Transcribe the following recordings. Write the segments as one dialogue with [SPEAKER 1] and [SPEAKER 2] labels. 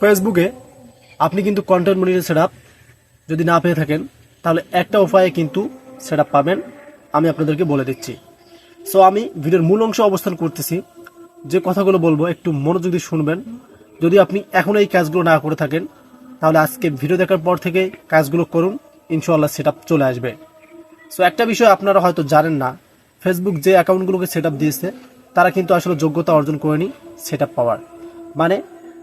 [SPEAKER 1] ফেসবুকে আপনি কিন্তু কন্টেন্ট মনিটর সেট যদি না পেয়ে থাকেন, তাহলে একটা উপায়ে কিন্তু সেট পাবেন। আমি আপনাদেরকে বলে দিচ্ছি। সো আমি ভিডিওর মূল অংশ অবস্থান করতেছি। যে কথাগুলো বলব, একটু মনোযোগ দিয়ে শুনবেন। যদি আপনি এখন এই কাজগুলো না করে থাকেন, তাহলে আজকে ভিডিও দেখার পর থেকে কাজগুলো করুন। ইনশাল্লাহ সেট চলে আসবে। সো একটা বিষয় আপনারা হয়তো জানেন না ফেসবুক যে অ্যাকাউন্টগুলোকে সেট দিয়েছে, তারা কিন্তু আসলে যোগ্যতা অর্জন করেনি সেট পাওয়ার। মানে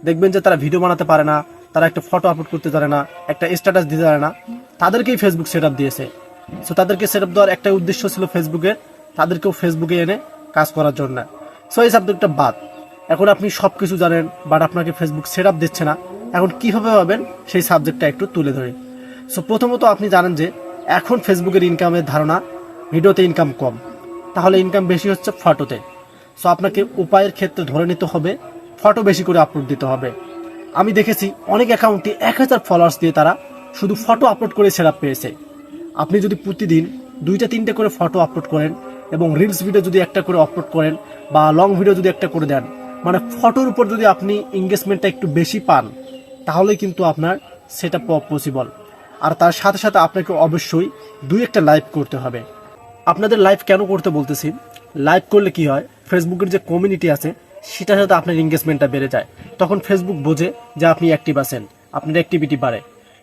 [SPEAKER 1] দেখবেন যে তারা ভিডিও বানাতে পারে না, তারা একটা ফটো আপলোড করতে পারে না, একটা স্ট্যাটাস দিতে পারে না। তাদেরকেই ফেসবুক সেট দিয়েছে। সো তাদেরকে সেট আপ দেওয়ার একটা উদ্দেশ্য ছিল ফেসবুকের তাদেরকেও ফেসবুকে এনে কাজ করার জন্য। সো এই সাবজেক্টটা বাদ। এখন আপনি সব কিছু জানেন বাট আপনাকে ফেসবুক সেট দিচ্ছে না। এখন কীভাবে পাবেন সেই সাবজেক্টটা একটু তুলে ধরে। সো প্রথমত আপনি জানেন যে, এখন ফেসবুকের ইনকামের ধারণা ভিডিওতে ইনকাম কম। তাহলে ইনকাম বেশি হচ্ছে ফটোতে সো আপনাকে উপায়ের ক্ষেত্রে ধরে নিতে হবে ফটো বেশি করে আপলোড দিতে হবে। আমি দেখেছি অনেক অ্যাকাউন্টে এক হাজার ফলোয়ার্স দিয়ে তারা শুধু ফটো আপলোড করে সেরা পেয়েছে। আপনি যদি প্রতিদিন দুইটা, তিনটে করে ফটো আপলোড করেন এবং রিলস ভিডিও যদি একটা করে আপলোড করেন বা লং ভিডিও যদি একটা করে দেন মানে ফটোর উপর যদি আপনি এঙ্গেজমেন্টটা একটু বেশি পান, তাহলে কিন্তু আপনার সেটা পসিবল আর তার সাথে সাথে আপনাকে অবশ্যই দুই একটা লাইভ করতে হবে। আপনাদের লাইভ কেন করতে বলতেছি? লাইভ করলে কি হয়? ফেসবুকের যে কমিউনিটি আছে সেটার সাথে আপনার এঙ্গেজমেন্টটা বেড়ে যায়। তখন ফেসবুক বোঝে যে আপনি অ্যাক্টিভ আছেন, আপনার অ্যাক্টিভিটি বাড়ে।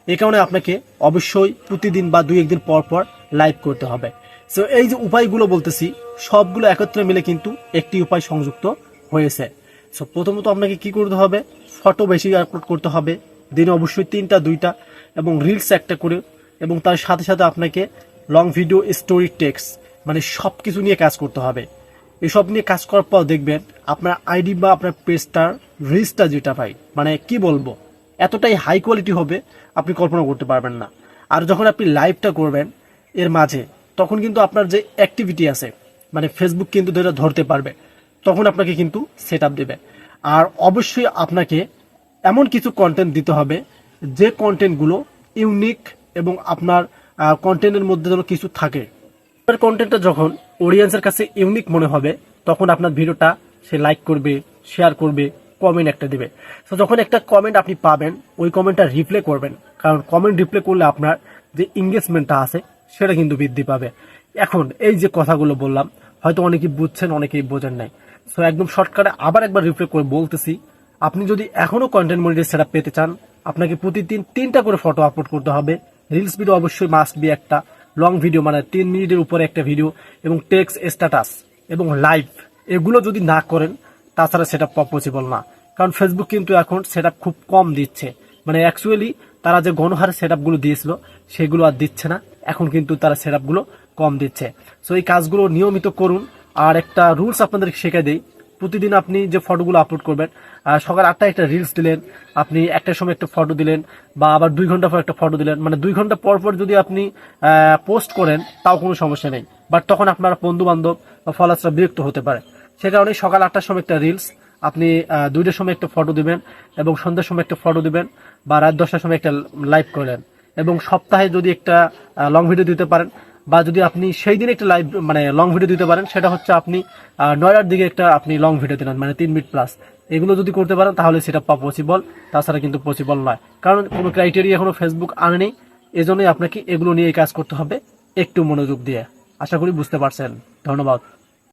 [SPEAKER 1] এই কারণে আপনাকে অবশ্যই প্রতিদিন বা দুই একদিন পর পর লাইভ করতে হবে। সো এই যে উপায়গুলো বলতেছি, সবগুলো একত্রে মিলে কিন্তু একটি উপায় সংযুক্ত হয়েছে। সো প্রথমত আপনাকে কি করতে হবে? ফটো বেশি আপলোড করতে হবে। দিনে অবশ্যই তিনটা, দুইটা এবং রিলস একটা করে এবং তার সাথে সাথে আপনাকে লং ভিডিও স্টোরি টেক্স মানে সব কিছু নিয়ে কাজ করতে হবে। এসব নিয়ে কাজ করার পর দেখবেন আপনার আইডি বা আপনার পেজটার রিচটা যেটা পাই মানে কি বলব, এতটাই হাই কোয়ালিটি হবে, আপনি কল্পনা করতে পারবেন না। আর যখন আপনি লাইভটা করবেন, এর মাঝে, তখন কিন্তু আপনার যে অ্যাক্টিভিটি আছে মানে ফেসবুক কিন্তু যেটা ধরতে পারবে, তখন আপনাকে কিন্তু সেট আপ দেবে। আর অবশ্যই আপনাকে এমন কিছু কন্টেন্ট দিতে হবে, যে কন্টেন্টগুলো ইউনিক এবং আপনার কন্টেন্টের মধ্যে যেন কিছু থাকে। আপনার কন্টেন্টটা যখন অডিয়েন্সের কাছে ইউনিক মনে হবে, তখন আপনার ভিডিওটা সে লাইক করবে শেয়ার করবে কমেন্ট একটা দেবে। তো যখন একটা কমেন্ট আপনি পাবেন, ওই কমেন্টটা রিপ্লে করবেন। কারণ কমেন্ট রিপ্লে করলে আপনার যে এঙ্গেজমেন্টটা আছে, সেটা কিন্তু বৃদ্ধি পাবে। এখন, এই যে কথাগুলো বললাম, হয়তো অনেকেই বুঝছেন, অনেকেই বোঝেন নাই। সো একদম শর্টকাটে আবার একবার রিপ্লে করে বলতেছি, আপনি যদি এখনও কন্টেন্ট মনিটাইজ সেটা পেতে চান, আপনাকে প্রতিদিন তিনটা করে ফটো আপলোড করতে হবে। রিলস ভিডিও অবশ্যই মাস্ট বি একটা। লং ভিডিও মানে তিন মিনিটের উপরে একটা ভিডিও এবং টেক্স স্ট্যাটাস এবং লাইভ এগুলো যদি না করেন, তাছাড়া সেটা পসিবল না। কারণ ফেসবুক কিন্তু এখন সেটা খুব কম দিচ্ছে। মানে অ্যাকচুয়ালি তারা যে গণহারে সেট আপগুলো দিয়েছিল, সেগুলো আর দিচ্ছে না। এখন কিন্তু তারা সেট আপগুলো কম দিচ্ছে। সো এই কাজগুলো নিয়মিত করুন। আর একটা রুলস আপনাদেরকে শেখাই দেই। প্রতিদিন আপনি যে ফটোগুলো আপলোড করবেন সকাল আটটায় একটা রিলস দিলেন, আপনি একটার সময় একটা ফটো দিলেন, বা আবার দুই ঘণ্টা পর একটা ফটো দিলেন মানে দুই ঘণ্টা পর পর যদি আপনি পোস্ট করেন, তাও কোনো সমস্যা নেই। বাট তখন আপনার বন্ধু বান্ধব বা ফলোয়ার্সরা বিরক্ত হতে পারে। সে কারণে সকাল আটটার সময় একটা রিলস আপনি দুইটার সময় একটা ফটো দিবেন এবং সন্ধ্যার সময় একটা ফটো দিবেন, বা রাত দশটার সময় একটা লাইভ করলেন। এবং সপ্তাহে যদি একটা লং ভিডিও দিতে পারেন বা যদি আপনি সেই দিন একটা লাইভ মানে লং ভিডিও দিতে পারেন, সেটা হচ্ছে আপনি নয়টার দিকে একটা আপনি লং ভিডিও দিলেন মানে তিন মিনিট প্লাস এগুলো যদি করতে পারেন, তাহলে সেটা পাওয়া পসিবল তাছাড়া কিন্তু পসিবল নয়। কারণ কোনো ক্রাইটেরিয়া এখনও ফেসবুক আনেনি, এজন্যই আপনাকে এগুলো নিয়ে কাজ করতে হবে, একটু মনোযোগ দিয়ে। আশা করি বুঝতে পারছেন। ধন্যবাদ।